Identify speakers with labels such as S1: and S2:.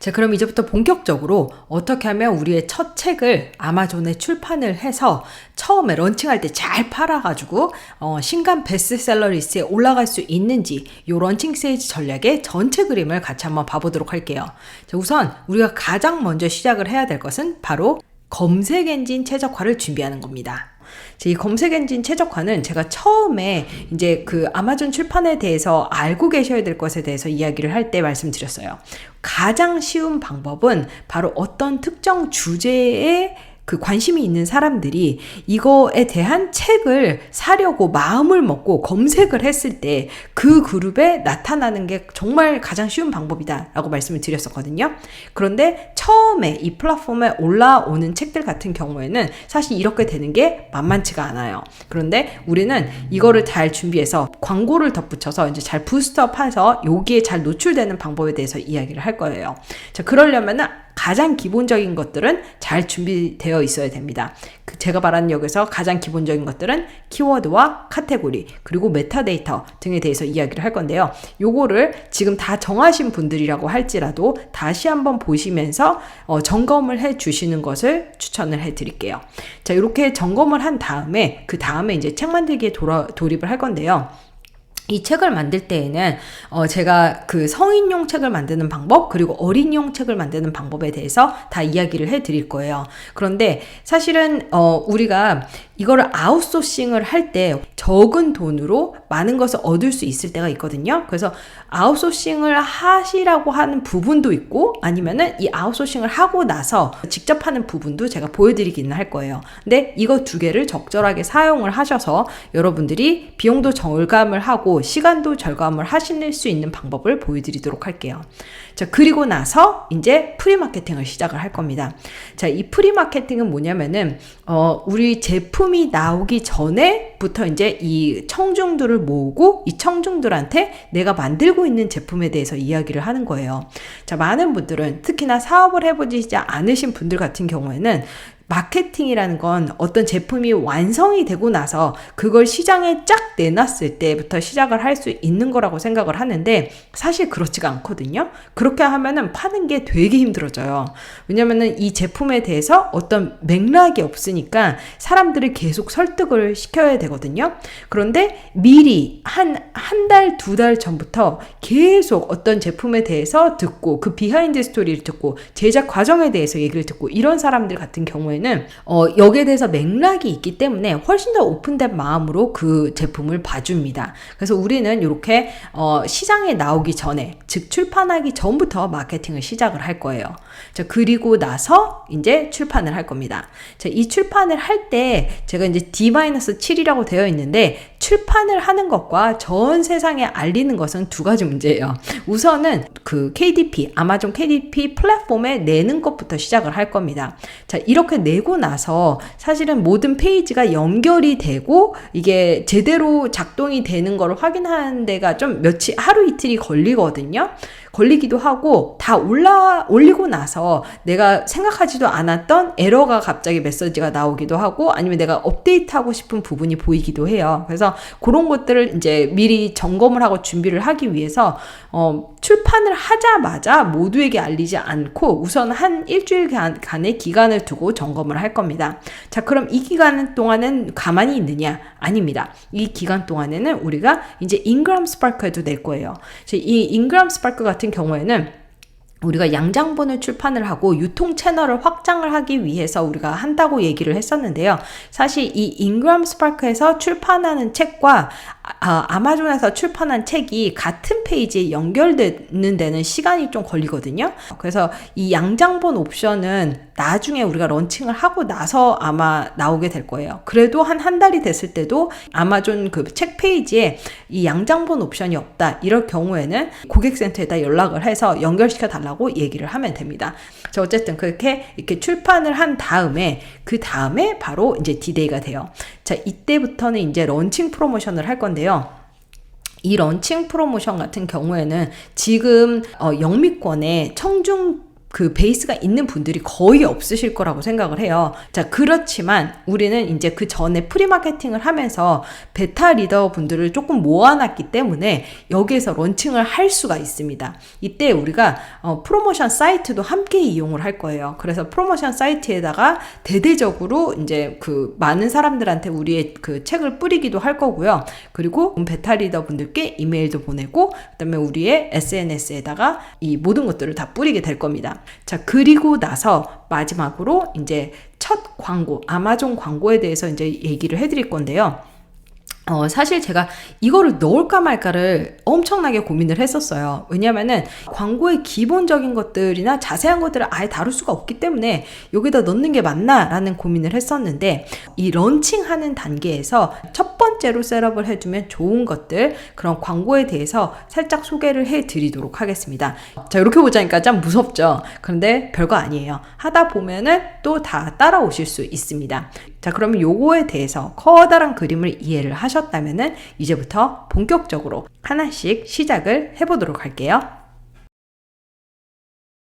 S1: 자, 그럼 이제부터 본격적으로 어떻게 하면 우리의 첫 책을 아마존에 출판을 해서 처음에 런칭할 때 잘 팔아가지고 어, 신간 베스트셀러 리스트에 올라갈 수 있는지 이 런칭 세이지 전략의 전체 그림을 같이 한번 봐보도록 할게요. 자, 우선 우리가 가장 먼저 시작을 해야 될 것은 바로 검색 엔진 최적화를 준비하는 겁니다. 이 검색 엔진 최적화는 제가 처음에 이제 그 아마존 출판에 대해서 알고 계셔야 될 것에 대해서 이야기를 할 때 말씀드렸어요. 가장 쉬운 방법은 바로 어떤 특정 주제에 그 관심이 있는 사람들이 이거에 대한 책을 사려고 마음을 먹고 검색을 했을 때 그 그룹에 나타나는 게 정말 가장 쉬운 방법이다라고 말씀을 드렸었거든요. 그런데 처음에 이 플랫폼에 올라오는 책들 같은 경우에는 사실 이렇게 되는 게 만만치가 않아요. 그런데 우리는 이거를 잘 준비해서 광고를 덧붙여서 이제 잘 부스트업해서 여기에 잘 노출되는 방법에 대해서 이야기를 할 거예요. 자, 그러려면은 가장 기본적인 것들은 잘 준비되어 있어야 됩니다. 그 제가 말하는 여기서 가장 기본적인 것들은 키워드와 카테고리 그리고 메타데이터 등에 대해서 이야기를 할 건데요. 요거를 지금 다 정하신 분들이라고 할지라도 다시 한번 보시면서 어, 점검을 해 주시는 것을 추천을 해 드릴게요. 자, 이렇게 점검을 한 다음에 그 다음에 이제 책 만들기에 돌아, 돌입을 할 건데요. 이 책을 만들 때에는 어 제가 그 성인용 책을 만드는 방법 그리고 어린이용 책을 만드는 방법에 대해서 다 이야기를 해 드릴 거예요. 그런데 사실은 어 우리가 이거를 아웃소싱을 할 때 적은 돈으로 많은 것을 얻을 수 있을 때가 있거든요. 그래서 아웃소싱을 하시라고 하는 부분도 있고 아니면은 이 아웃소싱을 하고 나서 직접 하는 부분도 제가 보여드리기는 할 거예요. 근데 이거 두 개를 적절하게 사용을 하셔서 여러분들이 비용도 절감을 하고 시간도 절감을 하실 수 있는 방법을 보여드리도록 할게요. 자, 그리고 나서 이제 프리마케팅을 시작을 할 겁니다. 자, 이 프리마케팅은 뭐냐면은, 어, 우리 제품이 나오기 전에 부터 이제 이 청중들을 모으고 이 청중들한테 내가 만들고 있는 제품에 대해서 이야기를 하는 거예요. 자, 많은 분들은 특히나 사업을 해보지 않으신 분들 같은 경우에는 마케팅이라는 건 어떤 제품이 완성이 되고 나서 그걸 시장에 쫙 내놨을 때부터 시작을 할 수 있는 거라고 생각을 하는데 사실 그렇지가 않거든요. 그렇게 하면은 파는 게 되게 힘들어져요. 왜냐면은 이 제품에 대해서 어떤 맥락이 없으니까 사람들을 계속 설득을 시켜야 되 거든요. 그런데 미리 한, 한 달, 두달 전부터 계속 어떤 제품에 대해서 듣고 그 비하인드 스토리를 듣고 제작 과정에 대해서 얘기를 듣고 이런 사람들 같은 경우에 경우에는 어, 여기에 대해서 맥락이 있기 때문에 훨씬 더 오픈된 마음으로 그 제품을 봐줍니다. 그래서 우리는 이렇게 어, 시장에 나오기 전에 즉 출판하기 전부터 마케팅을 시작을 할 거예요. 자 그리고 나서 이제 출판을 할 겁니다. 자, 이 출판을 할 때 제가 이제 D-7이라고 되어 있는데 출판을 하는 것과 전 세상에 알리는 것은 두 가지 문제예요. 우선은 그 KDP, 아마존 KDP 플랫폼에 내는 것부터 시작을 할 겁니다. 자, 이렇게 내고 나서 사실은 모든 페이지가 연결이 되고 이게 제대로 작동이 되는 걸 확인하는 데가 좀 며칠, 하루 이틀이 걸리거든요. 걸리기도 하고 다 올라 올리고 나서 내가 생각하지도 않았던 에러가 갑자기 메시지가 나오기도 하고 아니면 내가 업데이트하고 싶은 부분이 보이기도 해요. 그래서 그런 것들을 이제 미리 점검을 하고 준비를 하기 위해서 어, 출판을 하자마자 모두에게 알리지 않고 우선 한 일주일간의 기간을 두고 점검을 할 겁니다. 자, 그럼 이 기간 동안은 가만히 있느냐? 아닙니다. 이 기간 동안에는 우리가 이제 인그람 스파크에도 낼 거예요. 이 인그람 스파크 같은 경우에는 우리가 양장본을 출판을 하고 유통 채널을 확장을 하기 위해서 우리가 한다고 얘기를 했었는데요. 사실 이 인그람 스파크에서 출판하는 책과 아, 아마존에서 출판한 책이 같은 페이지에 연결되는 데는 시간이 좀 걸리거든요. 그래서 이 양장본 옵션은 나중에 우리가 런칭을 하고 나서 아마 나오게 될 거예요. 그래도 한 한 달이 됐을 때도 아마존 그 책 페이지에 이 양장본 옵션이 없다. 이럴 경우에는 고객센터에다 연락을 해서 연결시켜 달라고 얘기를 하면 됩니다. 자, 어쨌든 그렇게 이렇게 출판을 한 다음에 그 다음에 바로 이제 디데이가 돼요. 자, 이때부터는 이제 런칭 프로모션을 할 건데요. 이 런칭 프로모션 같은 경우에는 지금 어, 영미권에 청중 그 베이스가 있는 분들이 거의 없으실 거라고 생각을 해요. 자, 그렇지만 우리는 이제 그 전에 프리마케팅을 하면서 베타 리더 분들을 조금 모아놨기 때문에 여기에서 런칭을 할 수가 있습니다. 이때 우리가 어, 프로모션 사이트도 함께 이용을 할 거예요. 그래서 프로모션 사이트에다가 대대적으로 이제 그 많은 사람들한테 우리의 그 책을 뿌리기도 할 거고요. 그리고 베타 리더 분들께 이메일도 보내고 그다음에 우리의 SNS에다가 이 모든 것들을 다 뿌리게 될 겁 자, 그리고 나서 마지막으로 이제 첫 광고, 아마존 광고에 대해서 이제 얘기를 해드릴 건데요. 어, 사실 제가 이거를 넣을까 말까를 엄청나게 고민을 했었어요. 왜냐면은 광고의 기본적인 것들이나 자세한 것들을 아예 다룰 수가 없기 때문에 여기다 넣는 게 맞나라는 고민을 했었는데 이 런칭하는 단계에서 첫 번째로 셋업을 해주면 좋은 것들 그런 광고에 대해서 살짝 소개를 해드리도록 하겠습니다. 자 이렇게 보자니까 참 무섭죠. 그런데 별거 아니에요. 하다 보면은 또 다 따라오실 수 있습니다. 자 그러면 요거에 대해서 커다란 그림을 이해를 하셨다면은 이제부터 본격적으로 하나씩 시작을 해보도록 할게요.